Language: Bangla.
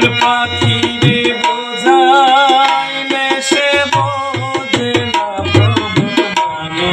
কোন পাখি রে বোঝাই মেশে বোঝে না ভগবানে